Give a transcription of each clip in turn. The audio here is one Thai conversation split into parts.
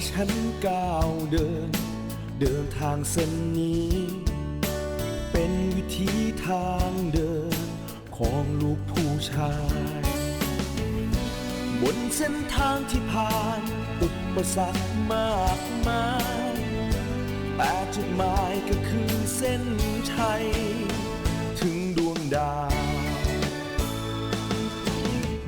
ที่ฉันก้าวเดิน เดินทางเส้นนี้ เป็นวิธีทางเดินของลูกผู้ชาย บนเส้นทางที่ผ่านอุปสรรคมากมายแต่จุดหมายก็คือเส้นชัย ถึงดวงดาว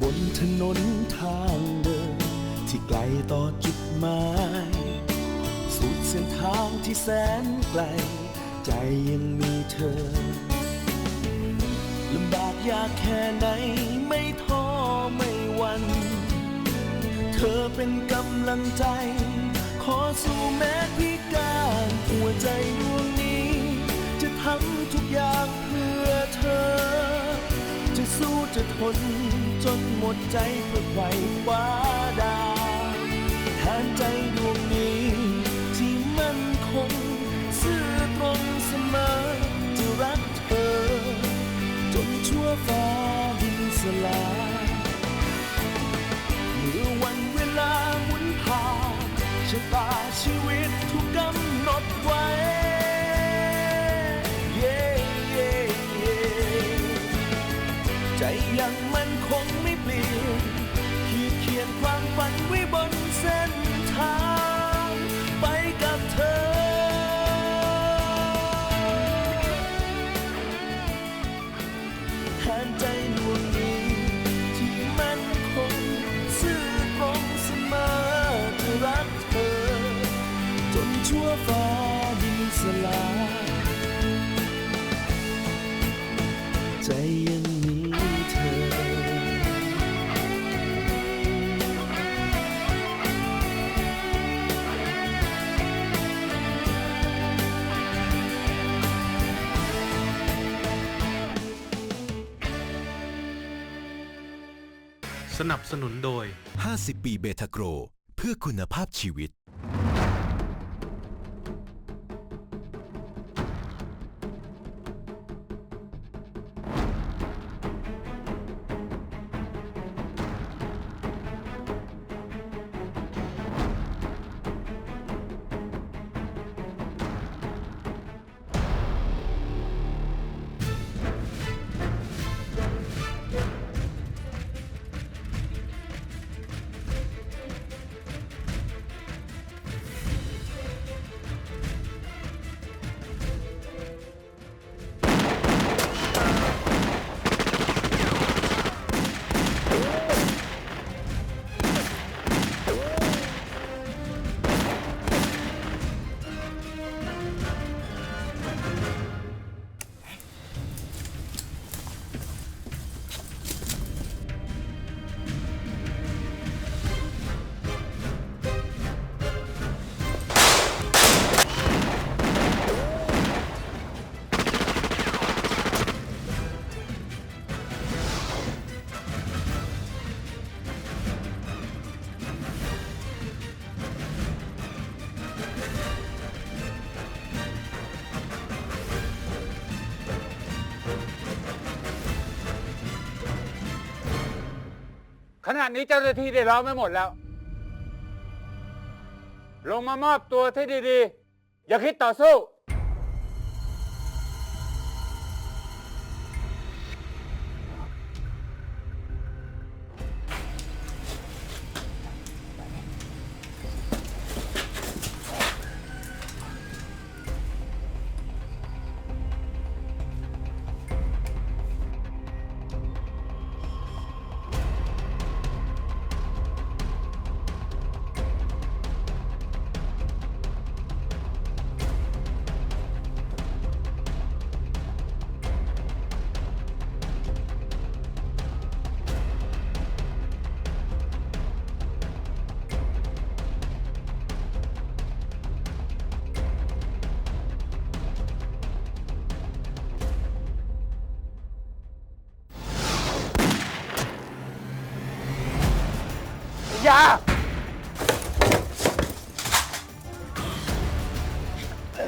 บนถนนทางเดินที่ไกลต่อจุด มาย สุดเส้นทางที่แสนไกล ใจยังมีเธอ ลำบากยากแค่ไหนไม่ท้อไม่วัน เธอเป็นกำลังใจ ขอสู้แม้พิการหัวใจดวงนี้ จะทำทุกอย่างเพื่อเธอ จะสู้จะทนจนหมดใจเพื่อใครคว้าดาวแทนใจ สนับสนุนโดย 50 ปีเบทาโกร เพื่อคุณภาพชีวิต ขณะนี้เจ้าหน้าที่ได้ล้อมไม่หมดแล้ว ลงมามอบตัวที่ดีๆ อย่าคิดต่อสู้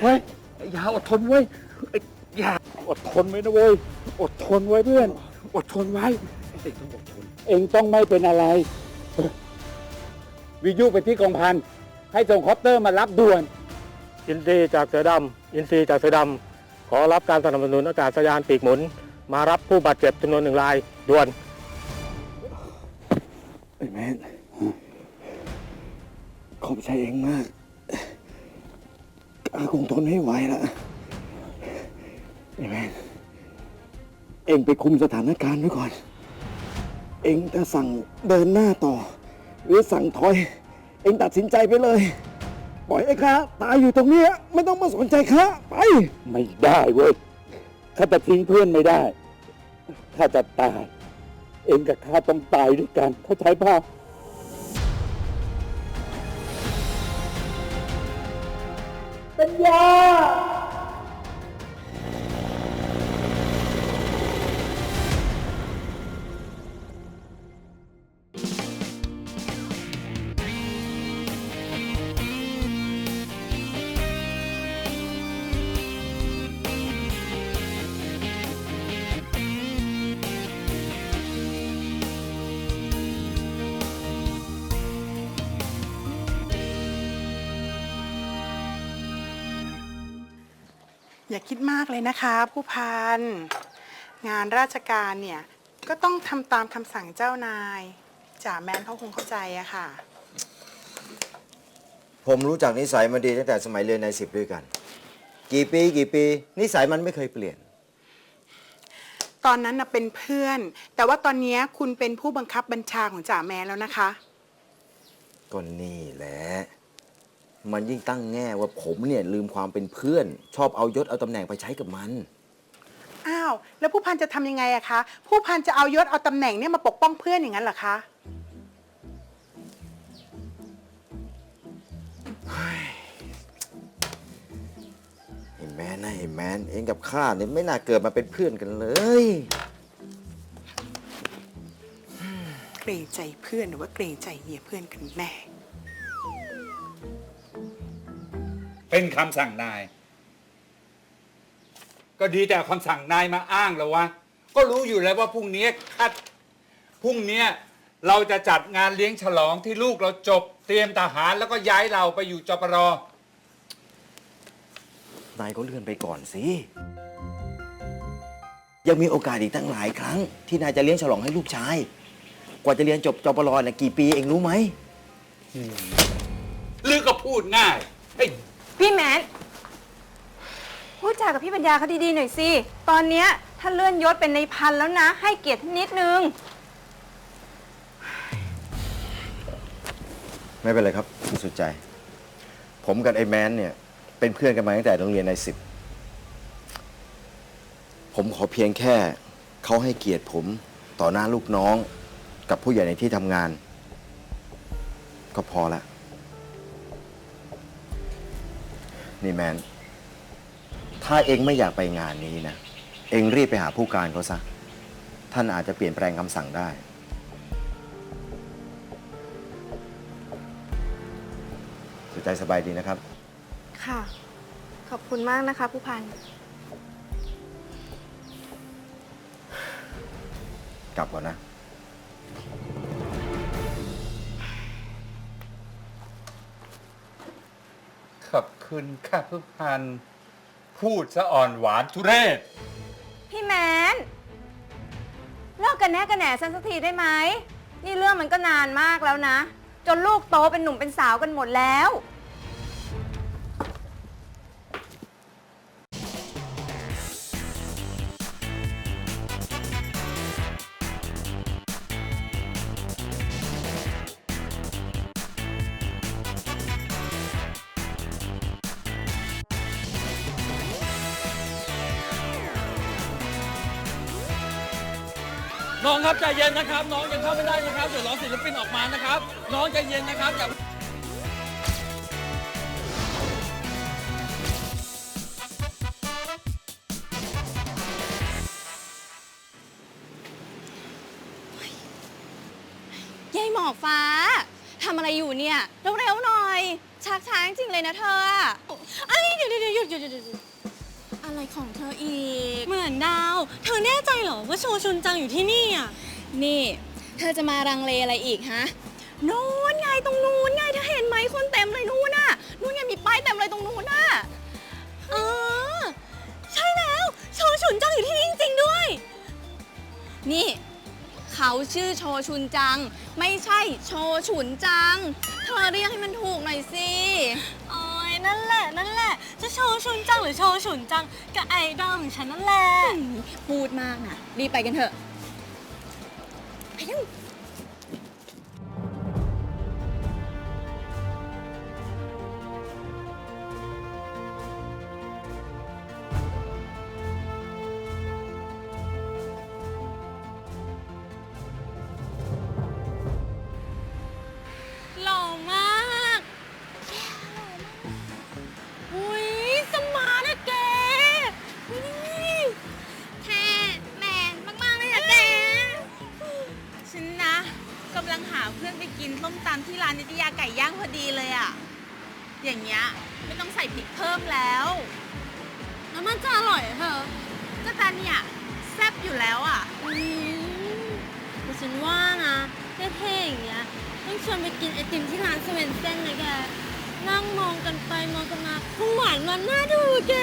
เฮ้ยอย่าอดทนเว้ยเอ้ยอย่าอดทนไว้นะเว้ยอดทนไว้เพื่อน อดทนไว้เองต้องอดทนเองต้องไม่เป็นอะไร วิทยุไปที่กองพันให้ส่งคอปเตอร์มารับด่วน อินซีจากเสือดำอินซีจากเสือดำขอรับการสนับสนุนอากาศยานปีกหมุน มารับผู้บาดเจ็บจำนวนหนึ่งรายด่วนไอ้แมนขอบใจเองมาก อาคงทนไม่ไหวละไอ้แมนเองไปคุมสถานการณ์ไว้ก่อน เองจะสั่งเดินหน้าต่อ หรือสั่งถอย เองตัดสินใจไปเลย ปล่อยไอ้ข้าตายอยู่ตรงเนี้ยไม่ต้องมาสนใจข้าไป ไม่ได้เว้ยข้าจะทิ้งเพื่อนไม่ได้ถ้าจะตาย เองกับข้าต้องตายด้วยกัน เข้าใจปล่ ปัญญา อย่าคิดมากเลยนะคะ ผู้พัน งานราชการเนี่ย ก็ต้องทำตามคำสั่งเจ้านายจ่าแมนเขาคงเข้าใจอะค่ะ ผมรู้จักนิสัยมันดีตั้งแต่สมัยเรียนในสิบด้วยกัน กี่ปีกี่ปี นิสัยมันไม่เคยเปลี่ยน ตอนนั้นนะเป็นเพื่อน แต่ว่าตอนเนี้ยคุณเป็นผู้บังคับบัญชาของจ่าแมนแล้วนะคะ ก็นี่แหละ มันยิ่งตั้งแง่ว่าผมเนี่ยลืมความเป็นเพื่อน ชอบเอายศเอาตำแหน่งไปใช้กับมัน อ้าว แล้วผู้พันจะทำยังไงอะคะ ผู้พันจะเอายศเอาตำแหน่งเนี่ยมาปกป้องเพื่อนอย่างนั้นเหรอคะเห็นแมนนะเห็นแมนเองกับข้าเนี่ยไม่น่าเกิดมาเป็นเพื่อนกันเลย เกรงใจเพื่อนหรือว่าเกรงใจเมียเพื่อนกันแน่ เป็นคำสั่งนาย ก็ดีแต่เอาคำสั่งนายมาอ้างแล้ววะ ก็รู้อยู่แล้วว่าพรุ่งนี้คัดพรุ่งนี้เราจะจัดงานเลี้ยงฉลองที่ลูกเราจบ เตรียมทหารแล้วก็ย้ายเราไปอยู่จปรนายก็เลื่อนไปก่อนสิ ยังมีโอกาสอีกตั้งหลายครั้ง ที่นายจะเลี้ยงฉลองให้ลูกชาย กว่าจะเรียนจบจปรเนี่ยกี่ปีเองรู้ไหมลือก็พูดง่ายเฮ้ย พี่แมนพูดจากับพี่ปัญญาเขาดีๆหน่อยสิ ตอนเนี้ยถ้าเลื่อนยศเป็นในพันแล้วนะ ให้เกียรตินิดนึง ไม่เป็นไรครับคุณสุดใจ ผมกับไอ้แมนเนี่ย เป็นเพื่อนกันมาตั้งแต่โรงเรียนในสิบผมขอเพียงแค่เขาให้เกียรติผมต่อหน้าลูกน้อง กับผู้ใหญ่ในที่ทำงาน ก็พอละ นี่แมน ถ้าเองไม่อยากไปงานนี้นะ เองรีบไปหาผู้การเขาซะ ท่านอาจจะเปลี่ยนแปลงคำสั่งได้ สุดใจสบายดีนะครับ ค่ะ ขอบคุณมากนะคะ ผู้พัน กลับก่อนนะ คุณค่ะผู้พัน พูดซะอ่อนหวานทุเรศ พี่แมนเลิกกันแน่กันแหน่ฉันสักทีได้ไหม นี่เรื่องมันก็นานมากแล้วนะ จนลูกโตเป็นหนุ่มเป็นสาวกันหมดแล้ว น้องครับใจเย็นนะครับ น้องยังเข้าไม่ได้นะครับเดี๋ยวรอศิลปินออกมานะครับ น้องใจเย็นนะครับอย่ายายหมอกฟ้าทำอะไรอยู่เนี่ยเร็วๆหน่อยชักช้าจริงๆเลยนะเธออะอันนี้เดี๋ยวเดี๋ยวหยุดหยุดหยุดหยุด อะไรของเธออีก เหมือนดาว เธอแน่ใจเหรอว่าโชชุนจังอยู่ที่นี่อะ นี่ เธอจะมารังเลอะไรอีกฮะ นู้นไงตรงนู้นไงเธอเห็นไหมคนเต็มเลยนู้นน่ะ นู้นไงมีป้ายเต็มเลยตรงนู้นน่ะเออใช่แล้วโชชุนจังอยู่ที่นี่จริงๆด้วย นี่ เขาชื่อโชชุนจัง ไม่ใช่โชชุนจัง เธอเรียกให้มันถูกหน่อยสิ นั่นแหละนั่นแหละ จะโชว์ชุนจังหรือโชว์ฉุนจังกับไอดอลของฉันนั่นแหละ พูดมากนะรีบไปกันเถอะ ไปเร็ว ซ่บอยู่แล้วอะอืมแต่ฉันว่านะเท่ๆอย่างเงี้ยต้องชวนไปกินไอติมที่ร้านสเวนเซ่นนะแก นั่งมองกันไปมองกันมาคงหวานมันน่าดูแก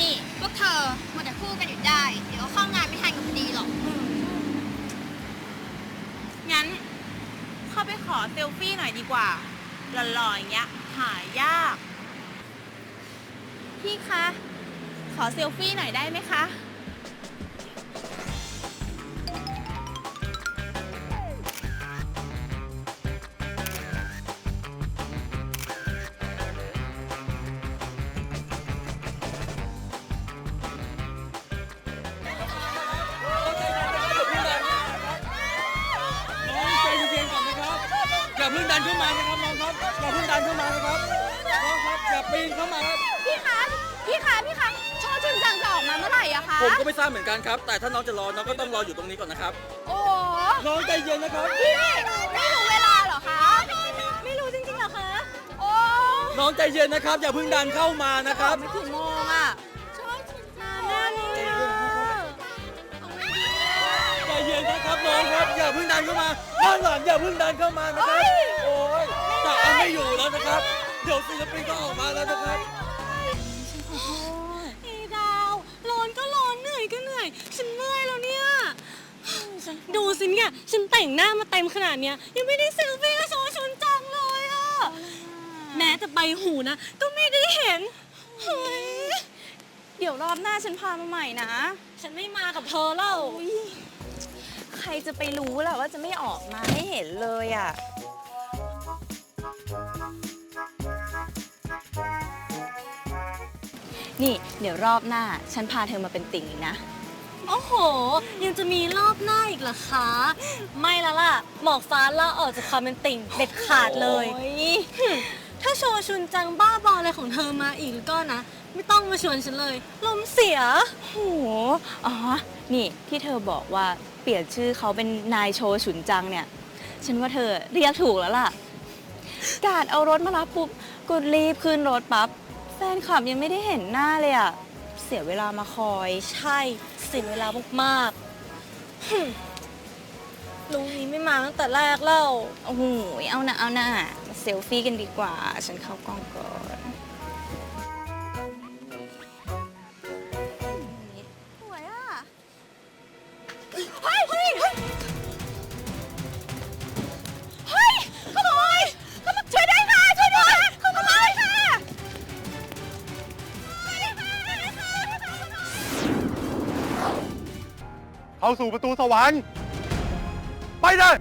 นี่ พวกเธอมัวแต่พูดกันอยู่ได้ เดี๋ยวเข้างานไม่ทันกันพอดีหรอก งั้น เข้าไปขอเซลฟี่หน่อยดีกว่า หล่อๆอย่างเงี้ย หายาก พี่คะ ขอเซลฟี่หน่อยได้ไหมคะ คะ ผมก็ไม่ทราบเหมือนกันครับ แต่ถ้าน้องจะรอ น้องก็ต้องรออยู่ตรงนี้ก่อนนะครับ โอ้น้องใจเย็นนะครับ พี่ไม่รู้เวลาเหรอคะ ไม่รู้จริงๆเหรอคะ โอ้น้องใจเย็นนะครับ อย่าเพิ่งดันเข้ามานะครับ ไม่ถึงโมงอะแน่เลยอะใจเย็นนะครับน้องครับ อย่าเพิ่งดันเข้ามาด้านหลังอย่าเพิ่งดันเข้ามานะครับ โอ้ยจะเอาไม่อยู่แล้วนะครับ เดี๋ยวศิลปินก็ออกมาแล้วนะครับไอ้ดาว ร้อนก็ร้อนเหนื่อยก็เหนื่อย ฉันเมื่อยแล้วเนี่ย ดูสิเนี่ยฉันแต่งหน้ามาเต็มขนาดเนี้ยยังไม่ได้ซลฟี่กับโชว์ชุนจังเลยอะแม้แต่ใบหูนะ ก็ไม่ได้เห็นเฮ้ยเดี๋ยวรอบหน้าฉันพามาใหม่นะ ฉันไม่มากับเธอแล้ว ใครจะไปรู้ล่ะว่าจะไม่ออกมาให้เห็นเลยอะ นี่ เดี๋ยวรอบหน้า ฉันพาเธอมาเป็นติ่งอีกนะ โอ้โห ยังจะมีรอบหน้าอีกเหรอคะ ไม่ละล่ะ หมอกฟ้าลาออกจากความเป็นติ่งเด็ดขาดเลย โอ้ยหึถ้าโชว์ชุนจังบ้าบออะไรของเธอมาอีกแล้วก็นะ ไม่ต้องมาชวนฉันเลย ลมเสีย โห อ๋อ นี่ที่เธอบอกว่าเปลี่ยนชื่อเขาเป็นนายโชว์ฉุนจังเนี่ย ฉันว่าเธอเรียกถูกแล้วล่ะ การเอารถมารับปุ๊บกดรีบขึ้นรถปั๊บ แฟนคลับยังไม่ได้เห็นหน้าเลยอะเสียเวลามาคอย ใช่ เสียเวลามากๆหึลุงนี้ไม่มาตั้งแต่แรกแล้วโอ้โห เอานะเอานะมาเซลฟี่กันดีกว่า ฉันเข้ากล้องก่อน เข้าสู่ประตูสวรรค์ ไปเลย